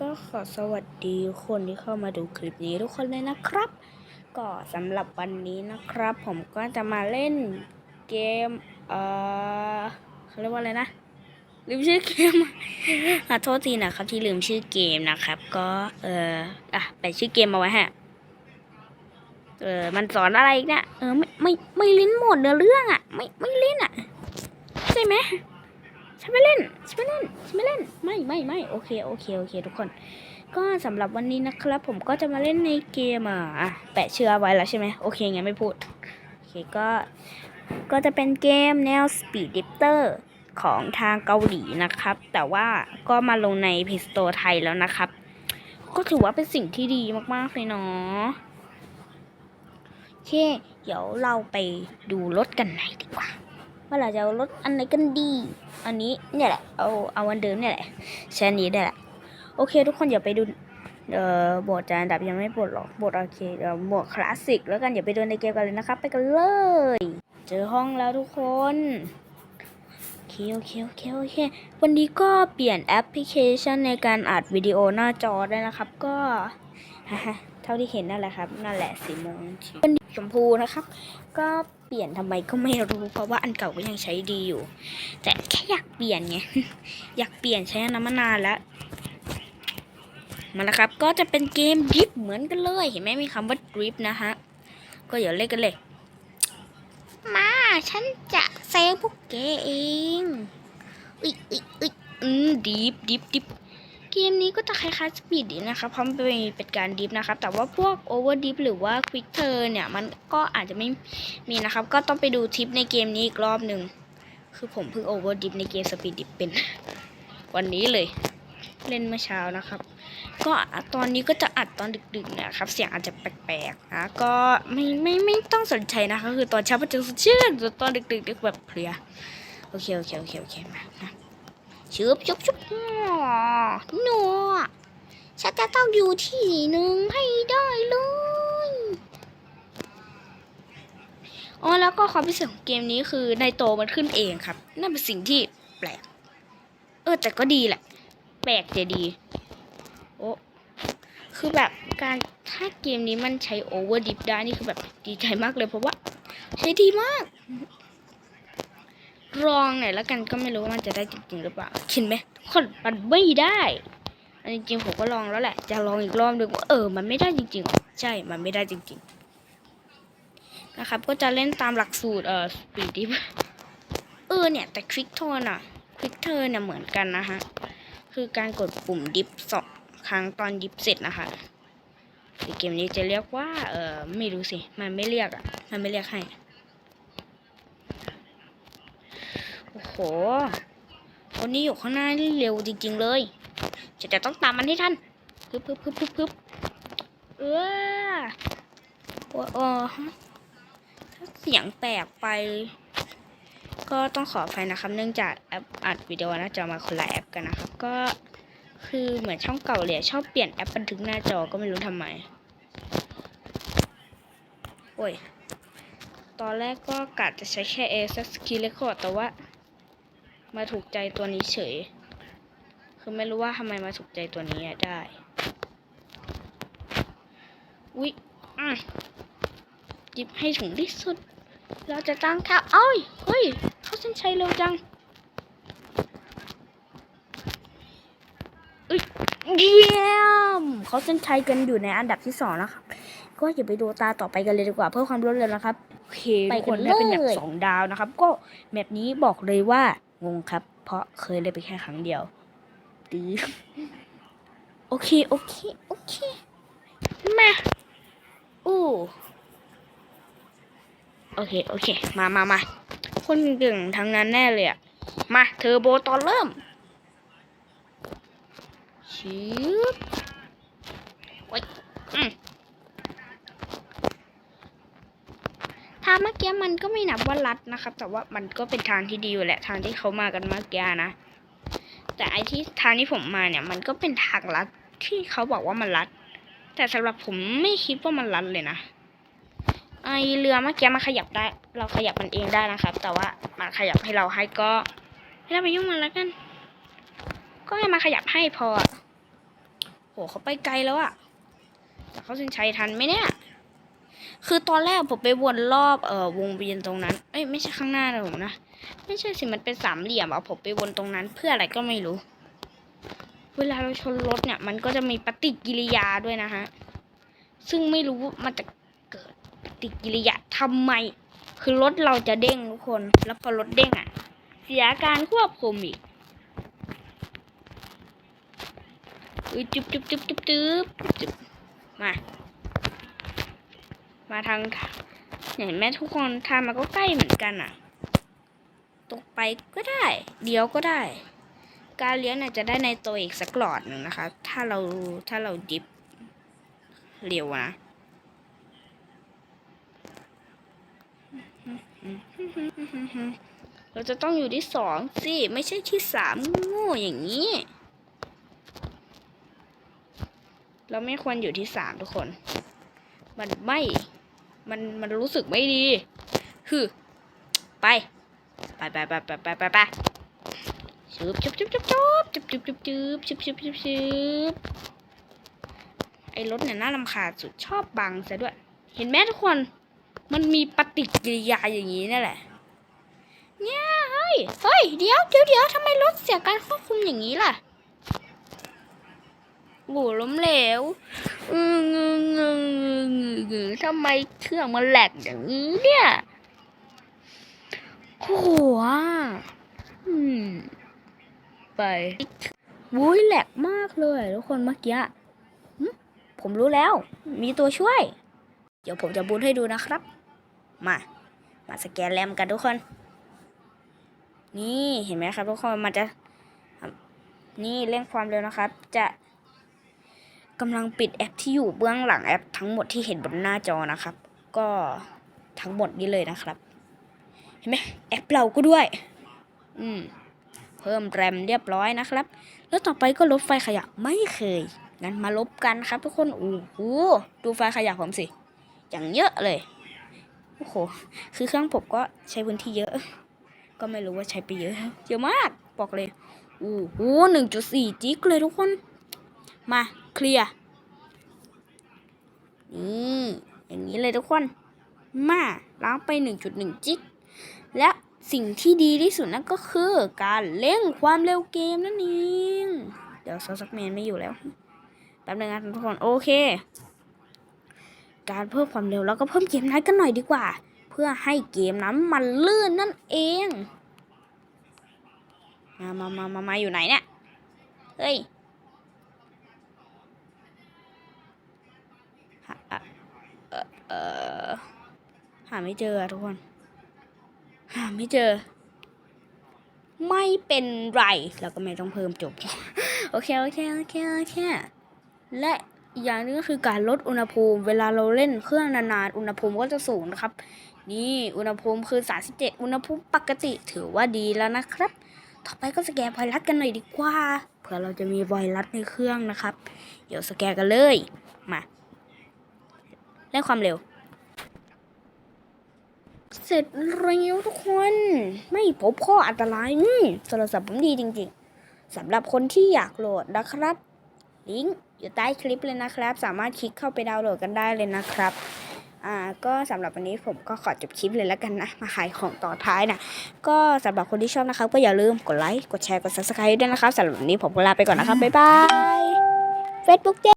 ก็ขอสวัสดีคนที่เข้ามาดูคลิปนี้ทุกคนเลยนะครับ ก็สำหรับวันนี้นะครับ ผมก็จะมาเล่นเกม เอ่อเขาเรียกว่าอะไรนะลืมชื่อเกมขอโทษทีนะครับ ที่ลืมชื่อเกมนะครับ ก็เอออะไปดชื่อเกมมาไว้ฮะเออมันสอนอะไรอีกเนะเออไม่ไม่ไม่ลิ้นหมดเนื้อเรื่องอะ ไม่ไม่ลิ้นอะ ใช่ไหม ฉันไม่เล่นฉันไม่เล่นฉันไม่เล่น ไม่ไม่ไม่โอเคโอเคโอเค ทุกคน ก็สำหรับวันนี้นะครับ ผมก็จะมาเล่นในเกมอะแปะเชื่อไว้แล้วใช่ไหมโอเคงั้นไม่พูดโอเคก็ก็จะเป็นเกมแนว Speed Drifter ของทางเกาหลีนะครับ แต่ว่าก็มาลงในพิสโตไทยแล้วนะครับ ก็ถือว่าเป็นสิ่งที่ดีมากๆเลยเนาะโอเค เดี๋ยวเราไปดูรถกันหนอยดีกว่า ว่าเราจะเอารถอันไหนกันดี อันนี้เนี่ยแหละ เอาเอาอันเดิมเนี่ยแหละใช้อันนี้ได้แหละ โอเค ทุกคนอย่าไปดูเอ่อบทจานดับยังไม่บทหรอกบทโอเคเดี๋ยวบทคลาสสิกแล้วกันอย่าไปดูในเกมกันเลยนะครับ ไปกันเลย เจอห้องแล้วทุกคนโอเคโอเคโอเคโอเควันนี้ก็เปลี่ยนแอปพลิเคชันในการอัดวิดีโอหน้าจอได้นะครับ ก็เท่าที่เห็นนั่นแหละครับ นั่นแหละสีม่วงเป็นชมพูนะครับ ก็ เปลี่ยนทำไมก็ไม่รู้เพราะว่าอันเก่าก็ยังใช้ดีอยู่ แต่แค่อยากเปลี่ยนไงอยากเปลี่ยนใช้อันนั้นมานานแล้วมาแล้วครับ ก็จะเป็นเกมดริฟเหมือนกันเลย เห็นไหมมีคำว่าดริฟนะฮะ ก็อย่าเล่นกันเลย มา ฉันจะแซงพวกแกเอง อุ๊ยอุ๊ยอุ๊ยอืมดิฟดริฟดิฟ เกมนี้ก็จะคล้ายๆสปีดดินะครับเพราะมันเป็นเป็นการดิฟนะครับ แต่ว่าพวกโอเวอร์ดิฟหรือว่าควิกเทอร์เนี่ย มันก็อาจจะไม่มีนะครับ ก็ต้องไปดูทิปในเกมนี้อีกรอบหนึ่ง คือผมเพิ่งโอเวอร์ดิฟในเกมสปีดดิฟเป็น วันนี้เลย เล่นเมื่อเช้านะครับ ก็ตอนนี้ก็จะอัดตอนดึกๆนะครับ เสียงอาจจะแปลกๆนะก็ไม่ไม่ไม่ต้องสนใจนะคะคือตอนเช้ามันจะสดชื่นตอนดึกๆแบบเพลียโอเคโอเคโอเคโอเคมานะชุบชุบชุบ จะต้องอยู่ที่หนึ่งให้ได้เลย อ๋อแล้วก็ความพิเศษของเกมนี้คือในโตมันขึ้นเองครับ นั่นเป็นสิ่งที่แปลก เออแต่ก็ดีแหละ แปลกแต่ดี โอ้คือแบบการถ้าเกมนี้มันใช้โอเวอร์ดิฟได้นี่คือแบบดีใจมากเลยเพราะว่า ใช้ดีมากลองหน่อยแล้วกันก็ไม่รู้ว่ามันจะได้จริงๆหรือเปล่าคิดไหมคนมันไม่ได้ อันจริงๆผมก็ลองแล้วแหละ จะลองอีกรอบหนึ่งว่าเออ มันไม่ได้จริงๆ ใช่ มันไม่ได้จริง ๆ นะครับ ก็จะเล่นตามหลักสูตรเอ่อสปีดดิฟเออเนี่ย แต่คลิกโทนอะคลิกเทอร์เนี่ยเหมือนกันนะฮะ คือการกดปุ่มดิฟสองครั้งตอนดิฟเสร็จนะคะในเกมนี้จะเรียกว่าเออไม่รู้สิ มันไม่เรียกอะ มันไม่เรียกให้ โอ้โหคนนี้อยู่ข้างหน้านี่เร็วจริง ๆ เลย จะจะต้องตามมันให้ทันพึบพึบพึบพึบพึบเออโอ้โอเสียงแปลกไป ก็ต้องขออภัยนะครับ เนื่องจากแอปอัดวิดีโอนะจะมาคนละแอปกันนะครับ ก็คือเหมือนช่องเก่าเลยชอบเปลี่ยนแอปบันทึกหน้าจอก็ไม่รู้ทำไม โอ้ย ตอนแรกก็กะจะใช้แค่ a s s Key Record แต่ว่า มาถูกใจตัวนี้เฉย คือไม่รู้ว่าทำไมมาถูกใจตัวนี้อะได้ อุ๊ยอะหยิบให้ถึงที่สุด เราจะตั้งค่าเอ้ย เฮ้ย เขาเส้นชัยเร็วจังเอ้ยเยี่ยมเขาเส้นชัยกันอยู่ในอันดับที่สองนะครับ ก็อย่าไปดูตาต่อไปกันเลยดีกว่าเพื่อความรวดเร็วนะครับโอเคไปทุกกัคนนได้เป็นแบบเลยสองดาวนะครับ ก็แมปนี้บอกเลยว่างงครับ เพราะเคยเล่นไปแค่ครั้งเดียว ดี โอเค โอเค โอเค มาอู้โอเค โอเค มามามาคนเก่งทั้งนั้นแน่เลยอะมา เทอร์โบตอนเริ่มชิบโอ้ยอืมทางเมื่อกี้มันก็ไม่นับว่าลัดนะครับ แต่ว่ามันก็เป็นทางที่ดีอยู่แหละ ทางที่เขามากันเมื่อกี้นะ แต่ไอที่ทางที่ผมมาเนี่ย มันก็เป็นทางลัดที่เขาบอกว่ามันลัด แต่สำหรับผมไม่คิดว่ามันลัดเลยนะไอเรือเมื่อกี้มันขยับได้ เราขยับมันเองได้นะครับ แต่ว่ามันขยับให้เราให้ก็ไม่ต้องไปยุ่งมันแล้วกัน ก็ให้มันขยับให้พออะเขาไปไกลแล้วอะจะเขาเส้นชัยทันไหมเนี่ยคือตอนแรกผมไปวนรอบเอ่อวงเวียนตรงนั้น เอ้ยไม่ใช่ข้างหน้านะผมนะ ไม่ใช่สิมันเป็นสามเหลี่ยมเอะผมไปวนตรงนั้นเพื่ออะไรก็ไม่รู้ เวลาเราชนรถเนี่ย มันก็จะมีปฏิกิริยาด้วยนะฮะ ซึ่งไม่รู้ว่ามันจะเกิดปฏิกิริยาทำไม คือรถเราจะเด้งทุกคน แล้วพอรถเด้งอะเสียการควบคุมอีกอุ๊ยจุ๊บจุ๊บจุ๊บจุ๊บจุ๊บจุ๊บมา มาทางเห็นไหมทุกคนทางมันก็ใกล้เหมือนกันอะ ตกไปก็ได้เดี๋ยวก็ได้ การเลี้ยงเนี่ยจะได้ในตัวอีกสักหลอดหนึ่งนะคะ ถ้าเราถ้าเราดิฟเร็วนะเราจะต้องอยู่ที่สองสิไม่ใช่ที่สามโง่อย่างนี้ เราไม่ควรอยู่ที่สามทุกคน มันไม่ มันมันรู้สึกไม่ดี คือ ไป ไปไปไปไปไปไปไปชุบชุบชุบชุบชุบชุบชุบชุบชุบชุบชุบชุบชุบไอ้รถเนี่ยน่ารำคาญสุดชอบบังซะด้วย เห็นไหมทุกคน มันมีปฏิกิริยาอย่างนี้นั่นแหละ เนี่ยเฮ้ย เฮ้ย เดี๋ยวเดี๋ยวเดี๋ยวทำไมรถเสียการควบคุมอย่างนี้ล่ะโหล้มเหลวอืงงงงงงงทำไมเครื่องมันแหลกอย่างนี้เนี่ย หอะอืม ไปวุ้ยแหลกมากเลยทุกคนเมื่อกี้ผมรู้แล้ว มีตัวช่วย เดี๋ยวผมจะบูทให้ดูนะครับ มา มาสแกนแรมกันทุกคน นี่เห็นไหมครับทุกคนมันจะ นี่เร่งความเร็วนะครับ จะกำลังปิดแอปที่อยู่เบื้องหลังแอปทั้งหมดที่เห็นบนหน้าจอนะครับ ก็ทั้งหมดนี้เลยนะครับ ห็นไหมแอปเราก็ด้วย อืม เพิ่มแรมเรียบร้อยนะครับ แล้วต่อไปก็ลบไฟขยะไม่เคย งั้นมาลบกันครับทุกคนโอ้โหดูไฟขยะผมสิ อย่างเยอะเลยโอ้โห คือเครื่องผมก็ใช้พื้นที่เยอะ ก็ไม่รู้ว่าใช้ไปเยอะ เยอะมาก บอกเลย โอ้โหหนึ่งจุดสี่จิกเลยทุกคน มา เคลียร์ นี่ อย่างนี้เลยทุกคน มา ล้างไป1.1จิก และสิ่งที่ดีที่สุดนั่นก็คือการเร่งความเร็วเกมนั่นเอง เดี๋ยวซอสักแมนไม่อยู่แล้ว แป๊บนึงนะทุกคน โอเค การเพิ่มความเร็วแล้วก็เพิ่มเกมนั้นกันหน่อยดีกว่า เพื่อให้เกมนั้นมันลื่นนั่นเอง มามามามามาอยู่ไหนเนี่ย เฮ้ยหาเออหาไม่เจอทุกคน หาไม่เจอ ไม่เป็นไรเราก็ไม่ต้องเพิ่มจบ โอเค โอเค โอเค โอเค และอีกอย่างหนึงก็คือการลดอุณหภูมิ เวลาเราเล่นเครื่องนานๆ อุณหภูมิก็จะสูงนะครับ นี่อุณหภูมิคือ 37 อุณหภูมิปกติถือว่าดีแล้วนะครับ ต่อไปก็สแกนไวรัสกันหน่อยดีกว่า เผื่อเราจะมีไวรัสในเครื่องนะครับ เดี๋ยวสแกนกันเลย มาเร่งความเร็ว เสร็จแล้วทุกคน ไม่พบข้ออันตรายอืมโทรศัพท์ผมดีจริงๆสำหรับคนที่อยากโหลดนะครับ ลิงก์อยู่ใต้คลิปเลยนะครับ สามารถคลิกเข้าไปดาวน์โหลดกันได้เลยนะครับอ่าก็สำหรับวันนี้ผมก็ขอจบคลิปเลยแล้วกันนะ มาขายของต่อท้ายนะก็สำหรับคนที่ชอบนะครับ ก็อย่าลืมกดไลค์ กดแชร์ กด subscribe ด้วยนะครับสำหรับวันนี้ผมลาไปก่อนนะครับ บ๊ายบาย Facebook